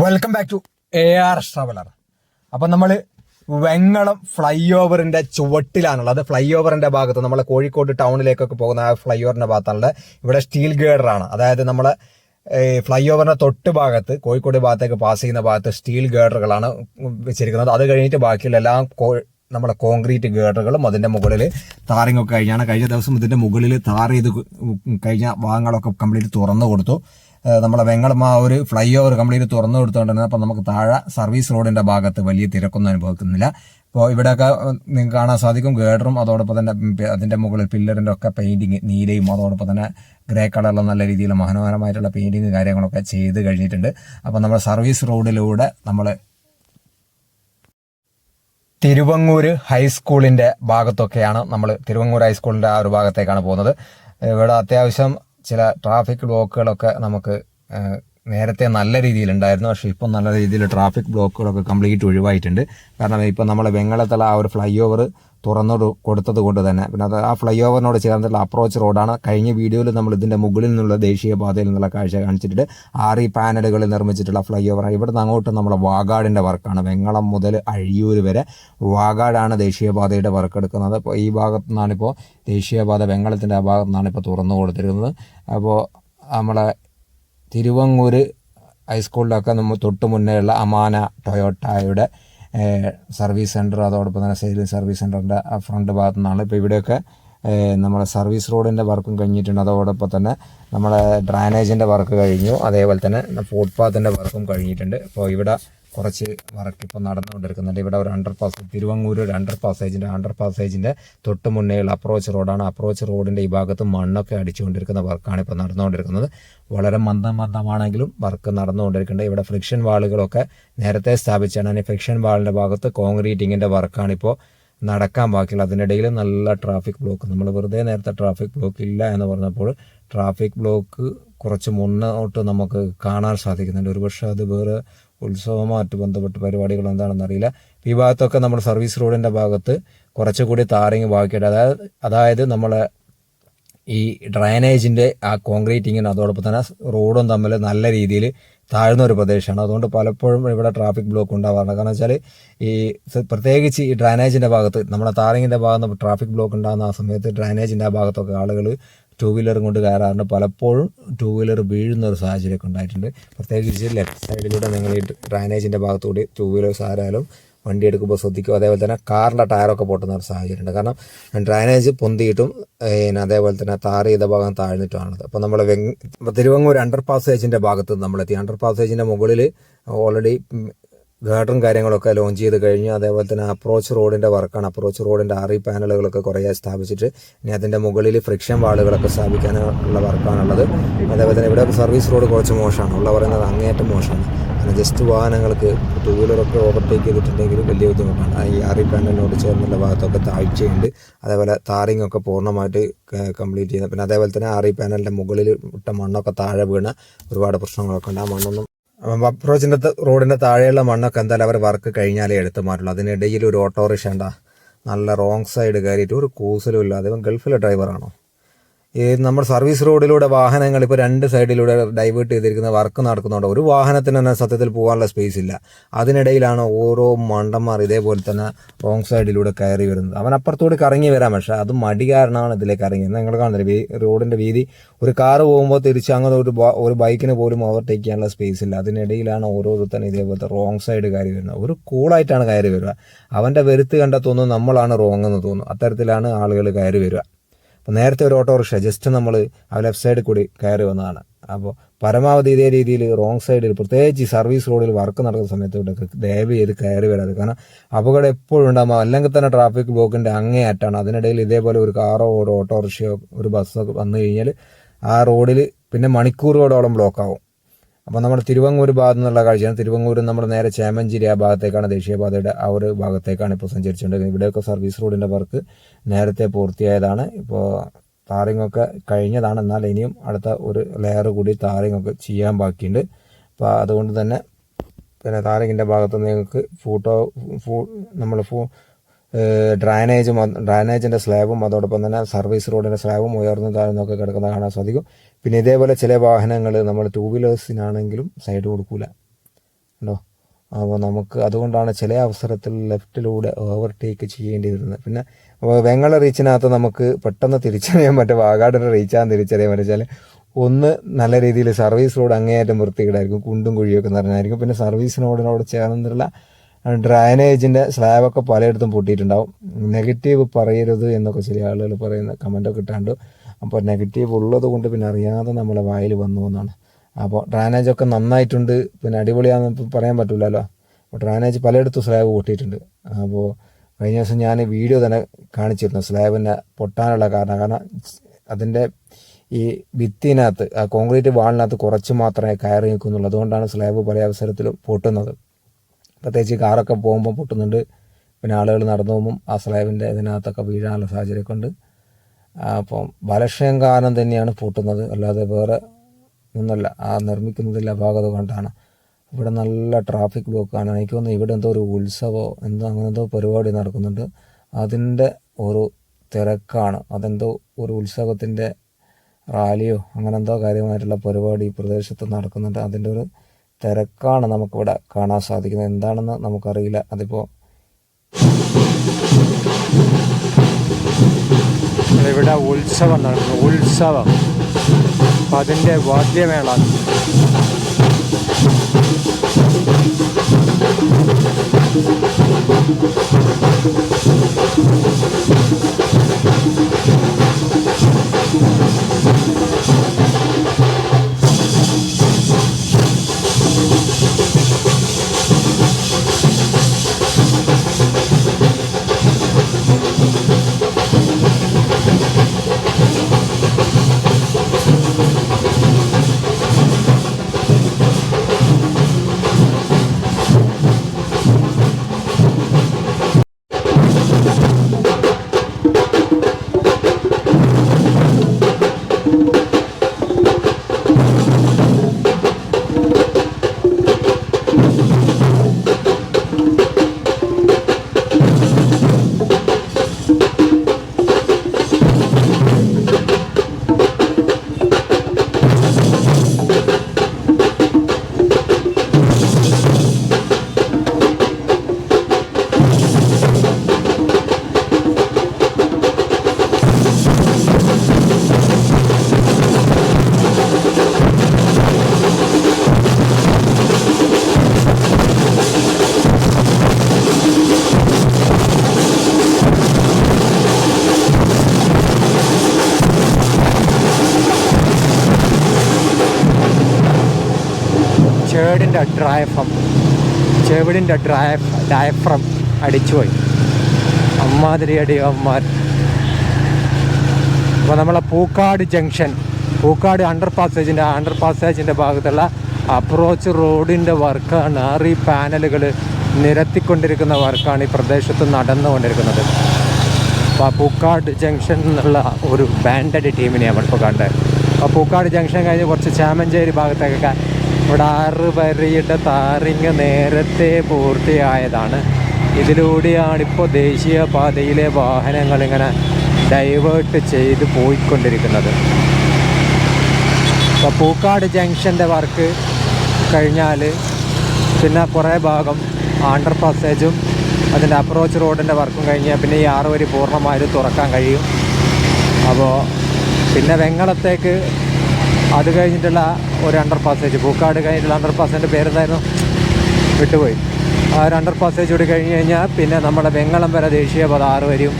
Welcome back to A R traveller അപ്പം നമ്മൾ Vengalam fly ഓവറിന്റെ ചുവട്ടിലാണുള്ളത്. ഫ്ലൈ ഓവറിന്റെ ഭാഗത്ത് നമ്മൾ കോഴിക്കോട് ടൗണിലേക്കൊക്കെ പോകുന്ന ആ ഫ്ലൈ ഓവറിന്റെ ഭാഗത്താണുള്ളത്. ഇവിടെ സ്റ്റീൽ ഗേഡറാണ്. അതായത് നമ്മളെ ഫ്ലൈ ഓവറിന്റെ തൊട്ട് ഭാഗത്ത് കോഴിക്കോട് ഭാഗത്തേക്ക് പാസ് ചെയ്യുന്ന ഭാഗത്ത് സ്റ്റീൽ ഗേഡറുകളാണ് വെച്ചിരിക്കുന്നത്. അത് കഴിഞ്ഞിട്ട് ബാക്കിയുള്ള എല്ലാം നമ്മളെ കോൺക്രീറ്റ് ഗേഡറുകളും അതിന്റെ മുകളിൽ താറിങ് ഒക്കെ കഴിഞ്ഞാണ്. കഴിഞ്ഞ ദിവസം ഇതിന്റെ മുകളിൽ താർ ചെയ്ത് കഴിഞ്ഞ ഭാഗങ്ങളൊക്കെ കംപ്ലീറ്റ് തുറന്നു കൊടുത്തു. നമ്മളെ വെങ്ങളം ആ ഒരു ഫ്ലൈ ഓവർ കംപ്ലീറ്റ് തുറന്നു കൊടുത്തുകൊണ്ടിരുന്നത്. അപ്പം നമുക്ക് താഴെ സർവീസ് റോഡിന്റെ ഭാഗത്ത് വലിയ തിരക്കൊന്നും അനുഭവിക്കുന്നില്ല. അപ്പോൾ ഇവിടെയൊക്കെ നിങ്ങൾക്ക് കാണാൻ സാധിക്കും ഗേഡറും അതോടൊപ്പം തന്നെ അതിന്റെ മുകളിൽ പില്ലറിന്റെ ഒക്കെ പെയിന്റിങ് നീലയും അതോടൊപ്പം തന്നെ ഗ്രേ കളറിൽ നല്ല രീതിയിൽ മനോഹരമായിട്ടുള്ള പെയിന്റിങ് കാര്യങ്ങളൊക്കെ ചെയ്ത് കഴിഞ്ഞിട്ടുണ്ട്. അപ്പം നമ്മൾ സർവീസ് റോഡിലൂടെ നമ്മൾ തിരുവങ്ങൂർ ഹൈസ്കൂളിന്റെ ഭാഗത്തൊക്കെയാണ് നമ്മൾ തിരുവങ്ങൂർ ഹൈസ്കൂളിന്റെ ആ ഒരു ഭാഗത്തേക്കാണ് പോകുന്നത്. ഇവിടെ അത്യാവശ്യം ചില ട്രാഫിക് ബ്ലോക്കുകളൊക്കെ നമുക്ക് നേരത്തെ നല്ല രീതിയിലുണ്ടായിരുന്നു. പക്ഷേ ഇപ്പം നല്ല രീതിയിൽ ട്രാഫിക് ബ്ലോക്കുകളൊക്കെ കംപ്ലീറ്റ് ഒഴിവായിട്ടുണ്ട്. കാരണം ഇപ്പം നമ്മളെ വെങ്ങളത്തല ആ ഒരു ഫ്ലൈ ഓവർ തുറന്നു കൊടുത്തത് കൊണ്ട് തന്നെ. പിന്നെ അത് ആ ഫ്ലൈ ഓവറിനോട് ചേർന്നുള്ള അപ്രോച്ച് റോഡാണ്. കഴിഞ്ഞ വീഡിയോയിൽ നമ്മൾ ഇതിന്റെ മുകളിൽ നിന്നുള്ള ദേശീയപാതയിൽ നിന്നുള്ള കാഴ്ച കാണിച്ചിട്ടുണ്ട്. ആറ് പാനലുകൾ നിർമ്മിച്ചിട്ടുള്ള ഫ്ലൈ ഓവർ ഇവിടുന്ന് അങ്ങോട്ട് നമ്മളെ വാഗാടിന്റെ വർക്കാണ്. വെങ്ങളം മുതൽ അഴിയൂർ വരെ വാഗാടാണ് ദേശീയപാതയുടെ വർക്ക് എടുക്കുന്നത്. അപ്പോൾ ഈ ഭാഗത്തു നിന്നാണിപ്പോൾ ദേശീയപാത വെങ്ങളത്തിന്റെ ആ ഭാഗത്തു നിന്നാണ് ഇപ്പോൾ തുറന്നു കൊടുത്തിരിക്കുന്നത്. അപ്പോൾ നമ്മളെ തിരുവങ്ങൂര് ഹൈസ്കൂളിലൊക്കെ നമ്മൾ തൊട്ട് മുന്നേ ഉള്ള അമാന ടൊയോട്ടയുടെ സർവീസ് സെന്റർ അതോടൊപ്പം തന്നെ സെയിലിംഗ് സർവീസ് സെന്ററിന്റെ ഫ്രണ്ട് ഭാഗത്തു നിന്നാണ് ഇപ്പോൾ ഇവിടെയൊക്കെ നമ്മളെ സർവീസ് റോഡിന്റെ വർക്കും കഴിഞ്ഞിട്ടുണ്ട്. അതോടൊപ്പം തന്നെ നമ്മളെ ഡ്രാനേജിന്റെ വർക്ക് കഴിഞ്ഞു. അതേപോലെ തന്നെ ഫുട്പാത്തിന്റെ വർക്കും കഴിഞ്ഞിട്ടുണ്ട്. അപ്പോൾ ഇവിടെ കുറച്ച് വർക്ക് ഇപ്പോൾ നടന്നുകൊണ്ടിരിക്കുന്നുണ്ട്. ഇവിടെ ഒരു അണ്ടർ പാസ് തിരുവങ്ങൂർ ഒരു അണ്ടർ പാസേജിന്റെ അണ്ടർ പാസേജിന്റെ തൊട്ട് മുന്നേയുള്ള അപ്രോച്ച് റോഡാണ് അപ്രോച്ച് റോഡിന്റെ ഈ ഭാഗത്ത് മണ്ണൊക്കെ അടിച്ചുകൊണ്ടിരിക്കുന്ന വർക്കാണ് ഇപ്പോൾ നടന്നുകൊണ്ടിരിക്കുന്നത്. വളരെ മന്ദം മന്ദമാണെങ്കിലും വർക്ക് നടന്നുകൊണ്ടിരിക്കുന്നുണ്ട്. ഇവിടെ ഫ്രിക്ഷൻ വാളുകളൊക്കെ നേരത്തെ സ്ഥാപിച്ചാണ്. അതിന് ഫ്രിക്ഷൻ വാളിന്റെ ഭാഗത്ത് കോൺക്രീറ്റിങ്ങിന്റെ വർക്കാണ് ഇപ്പോൾ നടക്കാൻ ബാക്കിയുള്ള അതിനിടയിൽ നല്ല ട്രാഫിക് ബ്ലോക്ക് നമ്മൾ വെറുതെ നേരത്തെ ട്രാഫിക് ബ്ലോക്ക് ഇല്ല എന്ന് പറഞ്ഞപ്പോൾ ട്രാഫിക് ബ്ലോക്ക് കുറച്ച് മുന്നോട്ട് നമുക്ക് കാണാൻ സാധിക്കുന്നുണ്ട്. ഒരുപക്ഷെ അത് വേറെ ഉത്സവമായിട്ട് ബന്ധപ്പെട്ട പരിപാടികൾ എന്താണെന്ന് അറിയില്ല. ഈ ഭാഗത്തൊക്കെ നമ്മൾ സർവീസ് റോഡിന്റെ ഭാഗത്ത് കുറച്ചുകൂടി താറിങ് ബാക്കിയിട്ട് അതായത് അതായത് നമ്മളെ ഈ ഡ്രൈനേജിന്റെ ആ കോൺക്രീറ്റിങ്ങിന് അതോടൊപ്പം തന്നെ റോഡും തമ്മിൽ നല്ല രീതിയിൽ താഴ്ന്ന ഒരു പ്രദേശമാണ്. അതുകൊണ്ട് പലപ്പോഴും ഇവിടെ ട്രാഫിക് ബ്ലോക്ക് ഉണ്ടാവാറുണ്ട്. കാരണം വെച്ചാൽ ഈ പ്രത്യേകിച്ച് ഈ ഡ്രൈനേജിന്റെ ഭാഗത്ത് നമ്മുടെ താറിങ്ങിന്റെ ഭാഗത്ത് ട്രാഫിക് ബ്ലോക്ക് ഉണ്ടാകുന്ന ആ സമയത്ത് ഡ്രൈനേജിന്റെ ആ ഭാഗത്തൊക്കെ ആളുകൾ ടൂ വീലറും കൊണ്ട് കയറാറുണ്ട്. പലപ്പോഴും ടൂ വീലർ വീഴുന്ന ഒരു സാഹചര്യമൊക്കെ ഉണ്ടായിട്ടുണ്ട്. പ്രത്യേകിച്ച് ലെഫ്റ്റ് സൈഡിലൂടെ നിങ്ങൾ ഈ ഡ്രൈനേജിന്റെ ഭാഗത്തുകൂടി ടൂ വീലേഴ്സ് ആരായാലും വണ്ടി എടുക്കുമ്പോൾ ശ്രദ്ധിക്കും അതേപോലെ തന്നെ കാറിന്റെ ടയറൊക്കെ പൊട്ടുന്ന ഒരു സാഹചര്യമുണ്ട്. കാരണം ഡ്രൈനേജ് പൊന്തിയിട്ടും പിന്നെ അതേപോലെ തന്നെ താർ ചെയ്ത ഭാഗം താഴ്ന്നിട്ടുമാണത്. അപ്പോൾ നമ്മൾ വെങ് തിരുവങ്ങൂർ അണ്ടർ പാസേജിന്റെ ഭാഗത്ത് നമ്മളെത്തി അണ്ടർ പാസേജിന്റെ മുകളിൽ ഓൾറെഡി ഗാർഡറും കാര്യങ്ങളൊക്കെ ലോഞ്ച് ചെയ്ത് കഴിഞ്ഞു. അതേപോലെ തന്നെ അപ്രോച്ച് റോഡിന്റെ വർക്കാണ് അപ്രോച്ച് റോഡിന്റെ ആറി പാനലുകളൊക്കെ കുറേ സ്ഥാപിച്ചിട്ട് ഇനി അതിന്റെ മുകളിൽ ഫ്രിക്ഷൻ വാളുകളൊക്കെ സ്ഥാപിക്കാനുള്ള വർക്കാണുള്ളത് അതേപോലെ തന്നെ ഇവിടെ സർവീസ് റോഡ് കുറച്ച് മോശമാണ്. ഉള്ള പറയുന്നത് അങ്ങേയറ്റം മോശമാണ്. കാരണം ജസ്റ്റ് വാഹനങ്ങൾക്ക് ടൂ വീലറൊക്കെ ഓവർടേക്ക് ചെയ്തിട്ടുണ്ടെങ്കിൽ വലിയ ബുദ്ധിമുട്ടാണ്. ഈ ആറി പാനലിനോട് ചേർന്നുള്ള ഭാഗത്തൊക്കെ താഴ്ചയുണ്ട്. അതേപോലെ താറിങ് ഒക്കെ പൂർണമായിട്ട് കംപ്ലീറ്റ് ചെയ്യുന്നത് പിന്നെ അതേപോലെ തന്നെ ആറി പാനലിന്റെ മുകളിൽ ഇട്ട മണ്ണൊക്കെ താഴെ വീണ ഒരുപാട് പ്രശ്നങ്ങളൊക്കെ ഉണ്ട്. ആ മണ്ണൊന്നും അപ്രോച്ചിന്റെ റോഡിന്റെ താഴെയുള്ള മണ്ണൊക്കെ എന്തായാലും അവർ വർക്ക് കഴിഞ്ഞാലേ എടുത്തു മാറ്റുള്ളൂ അതിനിടയിൽ ഒരു ഓട്ടോറിക്ഷ ഉണ്ടാ? നല്ല റോങ് സൈഡ് കയറിയിട്ട് ഒരു കൂസലും ഇല്ലാതെ ഗൾഫിലെ ഡ്രൈവറാണോ ഈ നമ്മൾ സർവീസ് റോഡിലൂടെ വാഹനങ്ങൾ ഇപ്പോൾ രണ്ട് സൈഡിലൂടെ ഡൈവേർട്ട് ചെയ്തിരിക്കുന്ന വർക്ക് നടക്കുന്നുണ്ട് ഒരു വാഹനത്തിന് തന്നെ സത്യത്തിൽ പോകാനുള്ള സ്പേസ് ഇല്ല. അതിനിടയിലാണ് ഓരോ മണ്ടന്മാർ ഇതേപോലെ തന്നെ റോങ് സൈഡിലൂടെ കയറി വരുന്നത്. അവൻ അപ്പുറത്തോട്ട് കറങ്ങി വരാം. പക്ഷെ അത് മടി കാരണമാണ് ഇതിലേക്ക് ഇറങ്ങിയത്. നിങ്ങൾ കാണുന്നില്ല റോഡിന്റെ വീതി ഒരു കാറ് പോകുമ്പോൾ തിരിച്ച് അങ്ങനെ ഒരു ഒരു ബൈക്കിന് പോലും ഓവർടേക്ക് ചെയ്യാനുള്ള സ്പേസ് ഇല്ല. അതിനിടയിലാണ് ഓരോരുത്തരും ഇതേപോലത്തെ റോങ് സൈഡ് കയറി വരുന്നത്. ഒരു കൂളായിട്ടാണ് കയറി വരിക. അവന്റെ വരുത്ത് കണ്ടാൽ തോന്നുന്നു നമ്മളാണ് റോങ് എന്ന് തോന്നുന്നു അത്തരത്തിലാണ് ആളുകൾ കയറി വരിക. അപ്പോൾ നേരത്തെ ഒരു ഓട്ടോറിക്ഷ ജസ്റ്റ് നമ്മൾ ആ ലെഫ്റ്റ് സൈഡിൽ കൂടി കയറി വന്നതാണ്. അപ്പോൾ പരമാവധി ഇതേ രീതിയിൽ റോങ് സൈഡിൽ പ്രത്യേകിച്ച് ഈ സർവീസ് റോഡിൽ വർക്ക് നടക്കുന്ന സമയത്ത് ഇവിടെയൊക്കെ ദയവ് ചെയ്ത് കയറി വരാതെ. കാരണം അപകടം എപ്പോഴും ഉണ്ടാകും. അല്ലെങ്കിൽ തന്നെ ട്രാഫിക് ബ്ലോക്കിന്റെ അങ്ങേയറ്റാണ് അതിനിടയിൽ ഇതേപോലെ ഒരു കാറോ ഒരു ഓട്ടോറിക്ഷയോ ഒരു ബസ്സോ വന്നു കഴിഞ്ഞാൽ ആ റോഡിൽ പിന്നെ മണിക്കൂറുകളോളം ബ്ലോക്ക് ആവും. അപ്പോൾ നമ്മുടെ തിരുവങ്ങൂർ ഭാഗത്തു നിന്നുള്ള കാഴ്ചയാണ്. തിരുവങ്ങൂർ നമ്മുടെ നേരെ ചേമഞ്ചേരി ആ ഭാഗത്തേക്കാണ് ദേശീയപാതയുടെ ആ ഒരു ഭാഗത്തേക്കാണ് ഇപ്പോൾ സഞ്ചരിച്ചുകൊണ്ടിരിക്കുന്നത്. ഇവിടെയൊക്കെ സർവീസ് റോഡിന്റെ വർക്ക് നേരത്തെ പൂർത്തിയായതാണ്. ഇപ്പോൾ താറിങ് ഒക്കെ കഴിഞ്ഞതാണ്. എന്നാൽ ഇനിയും അടുത്ത ഒരു ലെയർ കൂടി താറിങ് ഒക്കെ ചെയ്യാൻ ബാക്കിയുണ്ട്. അപ്പോൾ അതുകൊണ്ട് തന്നെ പിന്നെ താറിങ്ങിന്റെ ഭാഗത്ത് നിങ്ങൾക്ക് ഫോട്ടോ നമ്മൾ ഫോ ഡ്രൈനേജും ഡ്രൈനേജിന്റെ സ്ലാബും അതോടൊപ്പം തന്നെ സർവീസ് റോഡിന്റെ സ്ലാബും ഉയർന്നു താഴ്ന്നൊക്കെ കിടക്കുന്നത് കാണാൻ സാധിക്കും. പിന്നെ ഇതേപോലെ ചില വാഹനങ്ങൾ നമ്മൾ ടൂ വീലേഴ്സിനാണെങ്കിലും സൈഡ് കൊടുക്കൂല. ഉണ്ടോ അപ്പോൾ നമുക്ക് അതുകൊണ്ടാണ് ചില അവസരത്തിൽ ലെഫ്റ്റിലൂടെ ഓവർടേക്ക് ചെയ്യേണ്ടി വരുന്നത് പിന്നെ വെങ്ങള റീച്ചിനകത്ത് നമുക്ക് പെട്ടെന്ന് തിരിച്ചറിയാൻ പറ്റും. വാഗാടിന്റെ റീച്ചാന്ന് തിരിച്ചറിയാൻ പറ്റും. വെച്ചാൽ ഒന്ന് നല്ല രീതിയിൽ സർവീസ് റോഡ് അങ്ങേയറ്റം വൃത്തികേടായിരിക്കും. കുണ്ടും കുഴിയൊക്കെ നിറഞ്ഞായിരിക്കും. പിന്നെ സർവീസ് റോഡിനോട് ചേർന്നുള്ള ഡ്രൈനേജിന്റെ സ്ലാബൊക്കെ പലയിടത്തും പൊട്ടിയിട്ടുണ്ടാവും. നെഗറ്റീവ് പറയരുത് എന്നൊക്കെ ചില ആളുകൾ പറയുന്ന കമന്റൊക്കെ ഇട്ടാണ്ട്. അപ്പോൾ നെഗറ്റീവ് ഉള്ളത് കൊണ്ട് പിന്നെ അറിയാതെ നമ്മളെ വായിൽ വന്നു എന്നാണ്. അപ്പോൾ ഡ്രൈനേജൊക്കെ നന്നായിട്ടുണ്ട്. പിന്നെ അടിപൊളിയാണെന്ന് പറയാൻ പറ്റില്ലല്ലോ അപ്പോൾ ഡ്രൈനേജ് പലയിടത്തും സ്ലാബ് പൊട്ടിയിട്ടുണ്ട്. അപ്പോൾ കഴിഞ്ഞ ദിവസം ഞാൻ വീഡിയോ തന്നെ കാണിച്ചിരുന്നു സ്ലാബിനെ പൊട്ടാനുള്ള കാരണം. കാരണം അതിന്റെ ഈ ഭിത്തിനകത്ത് ആ കോൺക്രീറ്റ് വാളിനകത്ത് കുറച്ച് മാത്രമേ കയറി നിൽക്കുന്നുള്ളൂ. അതുകൊണ്ടാണ് സ്ലാബ് പല അവസരത്തിലും പൊട്ടുന്നത്. പ്രത്യേകിച്ച് കാറൊക്കെ പോകുമ്പോൾ പൊട്ടുന്നുണ്ട്. പിന്നെ ആളുകൾ നടന്നു പോകുമ്പം ആ സ്ലാബിന്റെ ഇതിനകത്തൊക്കെ വീഴാനുള്ള സാഹചര്യമൊക്കെ ഉണ്ട്. അപ്പം ബലക്ഷയം കാരണം തന്നെയാണ് പൊട്ടുന്നത്. അല്ലാതെ വേറെ ഒന്നല്ല. ആ നിർമ്മിക്കുന്നതിന്റെ അപാകത കൊണ്ടാണ് ഇവിടെ നല്ല ട്രാഫിക് ബ്ലോക്കാണ് എനിക്ക് തോന്നുന്നു ഇവിടെ എന്തോ ഒരു ഉത്സവമോ എന്തോ അങ്ങനെ എന്തോ പരിപാടി നടക്കുന്നുണ്ട്. അതിന്റെ ഒരു തിരക്കാണ്. അതെന്തോ ഒരു ഉത്സവത്തിന്റെ റാലിയോ അങ്ങനെ എന്തോ കാര്യമായിട്ടുള്ള പരിപാടി ഈ പ്രദേശത്ത് നടക്കുന്നുണ്ട്. അതിന്റെ ഒരു തിരക്കാണ് നമുക്കിവിടെ കാണാൻ സാധിക്കുന്നത്. എന്താണെന്ന് നമുക്കറിയില്ല. അതിപ്പോൾ ഇവിടെ ഉത്സവം നടക്കുന്നു. ഉത്സവം. അപ്പം അതിന്റെ വാദ്യമേള. ചേടിന്റെ ഡ്രൈഫം ചെവിടിന്റെ ഡ്രൈ ഡയഫ്രം അടിച്ചുപോയി. അമ്മാതിരി അടി അമ്മാർ അപ്പോൾ നമ്മളെ പൂക്കാട് ജംഗ്ഷൻ പൂക്കാട് അണ്ടർ പാസേജിന്റെ അണ്ടർ പാസേജിന്റെ ഭാഗത്തുള്ള അപ്രോച്ച് റോഡിന്റെ വർക്കാണ്. ആറി പാനലുകൾ നിരത്തിക്കൊണ്ടിരിക്കുന്ന വർക്കാണ് ഈ പ്രദേശത്ത് നടന്നുകൊണ്ടിരിക്കുന്നത്. അപ്പോൾ പൂക്കാട് ജംഗ്ഷൻ എന്നുള്ള ഒരു ബാൻഡഡ് ടീമിനെയാണ് നമ്മളിപ്പോൾ കണ്ടത്. അപ്പോൾ പൂക്കാട് ജംഗ്ഷൻ കഴിഞ്ഞ് കുറച്ച് ചാമഞ്ചേരി ഭാഗത്തേക്കൊക്കെ ഇവിടെ ആറ് വരിയുടെ താറിങ് നേരത്തെ പൂർത്തിയായതാണ്. ഇതിലൂടെയാണ് ഇപ്പോൾ ദേശീയപാതയിലെ വാഹനങ്ങൾ ഇങ്ങനെ ഡൈവേർട്ട് ചെയ്ത് പോയിക്കൊണ്ടിരിക്കുന്നത്. ഇപ്പോൾ പൂക്കാട് ജംഗ്ഷന്റെ വർക്ക് കഴിഞ്ഞാൽ പിന്നെ കുറേ ഭാഗം ആണ്ടർ പാസേജും അതിന്റെ അപ്രോച്ച് റോഡിന്റെ വർക്കും കഴിഞ്ഞാൽ പിന്നെ ഈ ആറ് വരി പൂർണമായിട്ട് തുറക്കാൻ കഴിയും. അപ്പോൾ പിന്നെ വെങ്ങളത്തേക്ക് അത് കഴിഞ്ഞിട്ടുള്ള ഒരു അണ്ടർ പാസേജ് പൂക്കാട് കഴിഞ്ഞിട്ടുള്ള അണ്ടർ പാസേജിന്റെ പേരെന്തായിരുന്നു? വിട്ടുപോയി. ആ ഒരു അണ്ടർ പാസേജ് കൂടി കഴിഞ്ഞ് കഴിഞ്ഞാൽ പിന്നെ നമ്മുടെ വെങ്ങളം വരെ ദേശീയപാത ആറ് വരെയും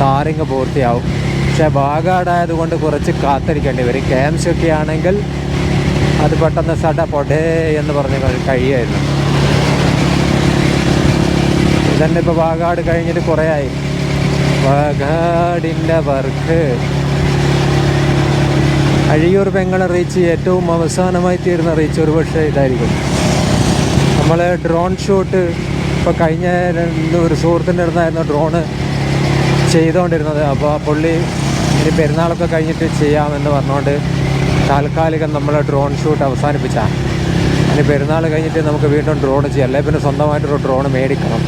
താറിങ് പൂർത്തിയാവും. പക്ഷേ വാഗാടായതുകൊണ്ട് കുറച്ച് കാത്തിരിക്കേണ്ടി വരും. ക്യാംസ് ഒക്കെ ആണെങ്കിൽ അത് പെട്ടെന്ന് സട പൊടേ എന്ന് പറഞ്ഞ് കഴിയായിരുന്നു. ഇതന്നെ ഇപ്പോൾ വാഗാട് കഴിഞ്ഞിട്ട് കുറേ ആയി. വാഗാടിന്റെ വർക്ക്. അഴിയൂർ പെങ്ങളെ റീച്ച് ഏറ്റവും അവസാനമായി തീരുന്ന റീച്ച് ഒരു പക്ഷേ ഇതായിരിക്കും. നമ്മൾ ഡ്രോൺ ഷൂട്ട് ഇപ്പോൾ കഴിഞ്ഞ ഒരു സുഹൃത്തിന്റെ അടുത്തായിരുന്നു ഡ്രോണ് ചെയ്തുകൊണ്ടിരുന്നത്. അപ്പോൾ പുള്ളി ഇനി പെരുന്നാളൊക്കെ കഴിഞ്ഞിട്ട് ചെയ്യാമെന്ന് പറഞ്ഞുകൊണ്ട് താൽക്കാലികം നമ്മൾ ഡ്രോൺ ഷൂട്ട് അവസാനിപ്പിച്ചാണ് ഇനി പെരുന്നാൾ കഴിഞ്ഞിട്ട് നമുക്ക് വീണ്ടും ഡ്രോൺ ചെയ്യാം. അല്ലെങ്കിൽ പിന്നെ സ്വന്തമായിട്ടൊരു ഡ്രോൺ മേടിക്കണം.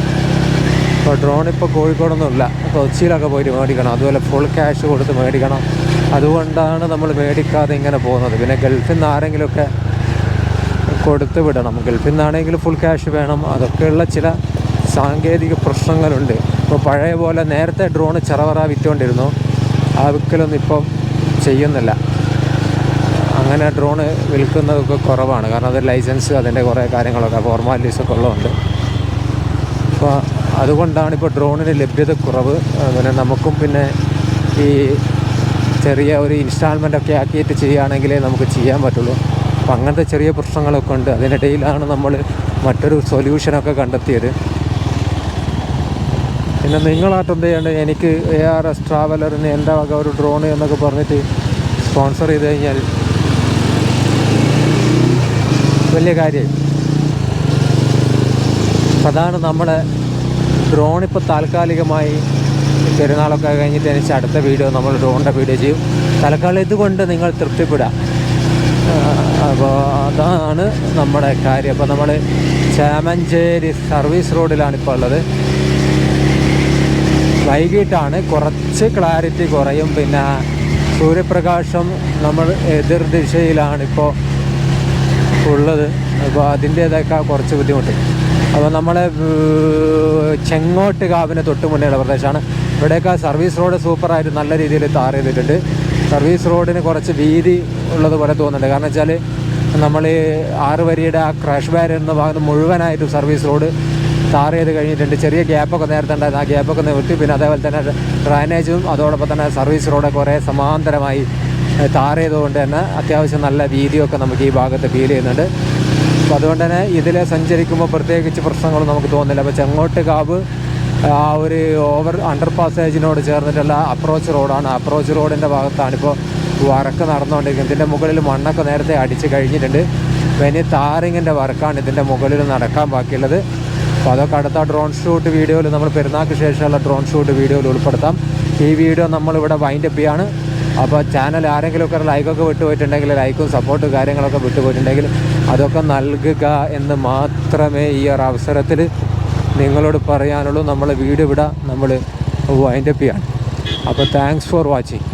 ഇപ്പോൾ ഡ്രോൺ ഇപ്പോൾ കോഴിക്കോടൊന്നുമില്ല. കൊച്ചിയിലൊക്കെ പോയിട്ട് മേടിക്കണം. അതുപോലെ ഫുൾ ക്യാഷ് കൊടുത്ത് മേടിക്കണം. അതുകൊണ്ടാണ് നമ്മൾ മേടിക്കാതെ ഇങ്ങനെ പോകുന്നത്. പിന്നെ ഗൾഫിൽ നിന്ന് ആരെങ്കിലുമൊക്കെ കൊടുത്തു വിടണം. ഗൾഫിൽ നിന്നാണെങ്കിൽ ഫുൾ ക്യാഷ് വേണം. അതൊക്കെയുള്ള ചില സാങ്കേതിക പ്രശ്നങ്ങളുണ്ട്. ഇപ്പോൾ പഴയ പോലെ നേരത്തെ ഡ്രോണ് ചെറവറ വിറ്റുകൊണ്ടിരുന്നു ആ വിൽക്കലൊന്നും ഇപ്പം ചെയ്യുന്നില്ല. അങ്ങനെ ഡ്രോണ് വിൽക്കുന്നതൊക്കെ കുറവാണ്. കാരണം അത് ലൈസൻസ് അതിന്റെ കുറേ കാര്യങ്ങളൊക്കെ ഫോർമാലിറ്റീസ് ഒക്കെ ഉള്ളതുകൊണ്ട്. അപ്പോൾ അതുകൊണ്ടാണ് ഇപ്പോൾ ഡ്രോണിന് ലഭ്യത കുറവ്. പിന്നെ നമുക്കും പിന്നെ ഈ ചെറിയ ഒരു ഇൻസ്റ്റാൾമെന്റ് ഒക്കെ ആക്കിയിട്ട് ചെയ്യുകയാണെങ്കിലേ നമുക്ക് ചെയ്യാൻ പറ്റുള്ളൂ. അപ്പം അങ്ങനത്തെ ചെറിയ പ്രശ്നങ്ങളൊക്കെ ഉണ്ട്. അതിനിടയിലാണ് നമ്മൾ മറ്റൊരു സൊല്യൂഷനൊക്കെ കണ്ടെത്തിയത്. പിന്നെ നിങ്ങളായിട്ട് എന്ത് ചെയ്യേണ്ടത് എനിക്ക് എ ആർ എസ് ട്രാവലറിന് എന്റെ വക ഒരു ഡ്രോൺ എന്നൊക്കെ പറഞ്ഞിട്ട് സ്പോൺസർ ചെയ്ത് കഴിഞ്ഞാൽ വലിയ കാര്യം. അതാണ് നമ്മുടെ ഡ്രോണിപ്പോൾ താൽക്കാലികമായി പെരുന്നാളൊക്കെ കഴിഞ്ഞിട്ട് എനിക്ക് അടുത്ത വീഡിയോ നമ്മൾ ഡ്രോണിന്റെ വീഡിയോ ചെയ്യും. തൽക്കാലം ഇതുകൊണ്ട് നിങ്ങൾ തൃപ്തിപ്പെടുക. അപ്പോൾ അതാണ് നമ്മുടെ കാര്യം. അപ്പോൾ നമ്മൾ ചേമഞ്ചേരി സർവീസ് റോഡിലാണ് ഇപ്പോൾ ഉള്ളത്. വൈകിട്ടാണ് കുറച്ച് ക്ലാരിറ്റി കുറയും. പിന്നെ സൂര്യപ്രകാശം നമ്മൾ എതിർ ദിശയിലാണിപ്പോൾ ഉള്ളത്. അപ്പോൾ അതിന്റേതൊക്കെ കുറച്ച് ബുദ്ധിമുട്ട്. അപ്പോൾ നമ്മളെ ചെങ്ങോട്ട് കാവിന് തൊട്ട് മുന്നേയുള്ള പ്രദേശമാണ്. ഇവിടെയൊക്കെ സർവീസ് റോഡ് സൂപ്പറായിട്ട് നല്ല രീതിയിൽ താർ ചെയ്തിട്ടുണ്ട് സർവീസ് റോഡിന് കുറച്ച് വീതി ഉള്ളത് പോലെ തോന്നുന്നുണ്ട്. കാരണം വെച്ചാൽ നമ്മൾ ഈ ആറ് വരിയുടെ ആ ക്രാഷ് ബാരിയർ എന്ന ഭാഗത്ത് മുഴുവനായിട്ടും സർവീസ് റോഡ് താർ ചെയ്ത് കഴിഞ്ഞിട്ടുണ്ട്. ചെറിയ ഗ്യാപ്പൊക്കെ നേരത്തെ ഉണ്ടായിരുന്നു. ആ ഗ്യാപ്പൊക്കെ നിവർത്തി പിന്നെ അതേപോലെ തന്നെ ഡ്രൈനേജും അതോടൊപ്പം തന്നെ സർവീസ് റോഡ് കുറേ സമാന്തരമായി താർ ചെയ്തുകൊണ്ട് തന്നെ അത്യാവശ്യം നല്ല വീതിയൊക്കെ നമുക്ക് ഈ ഭാഗത്ത് ഫീൽ ചെയ്യുന്നുണ്ട്. അപ്പോൾ അതുകൊണ്ട് തന്നെ ഇതിൽ സഞ്ചരിക്കുമ്പോൾ പ്രത്യേകിച്ച് പ്രശ്നങ്ങളൊന്നും നമുക്ക് തോന്നുന്നില്ല. അപ്പോൾ ചെങ്ങോട്ട് കാവ് ആ ഒരു ഓവർ അണ്ടർ പാസേജിനോട് ചേർന്നിട്ടുള്ള അപ്രോച്ച് റോഡാണ് അപ്രോച്ച് റോഡിന്റെ ഭാഗത്താണ് ഇപ്പോൾ വറക്ക് നടന്നുകൊണ്ടിരിക്കുന്നത്. ഇതിന്റെ മുകളിൽ മണ്ണൊക്കെ നേരത്തെ അടിച്ച് കഴിഞ്ഞിട്ടുണ്ട്. ഇനി താറിങ്ങിന്റെ വർക്കാണ് ഇതിന്റെ മുകളിൽ നടക്കാൻ ബാക്കിയുള്ളത്. അപ്പോൾ അതൊക്കെ അടുത്ത ഡ്രോൺ ഷൂട്ട് വീഡിയോയിൽ നമ്മൾ പെരുന്നാൾക്ക് ശേഷമുള്ള ഡ്രോൺ ഷൂട്ട് വീഡിയോയിൽ ഉൾപ്പെടുത്താം. ഈ വീഡിയോ നമ്മളിവിടെ വൈൻഡ് അപ്പ് ചെയ്യാണ്. അപ്പോൾ ചാനൽ ആരെങ്കിലുമൊക്കെ ലൈക്കൊക്കെ വിട്ടുപോയിട്ടുണ്ടെങ്കിൽ ലൈക്കും സപ്പോർട്ടും കാര്യങ്ങളൊക്കെ വിട്ടുപോയിട്ടുണ്ടെങ്കിൽ അതൊക്കെ നൽകുക എന്ന് മാത്രമേ ഈ ഒരു അവസരത്തിൽ നിങ്ങളോട് പറയാനുള്ളൂ നമ്മൾ വീട് ഇവിടെ നമ്മൾ വൈൻഡപ്പ് ചെയ്യാണ്. അപ്പോൾ താങ്ക്സ് ഫോർ വാച്ചിങ്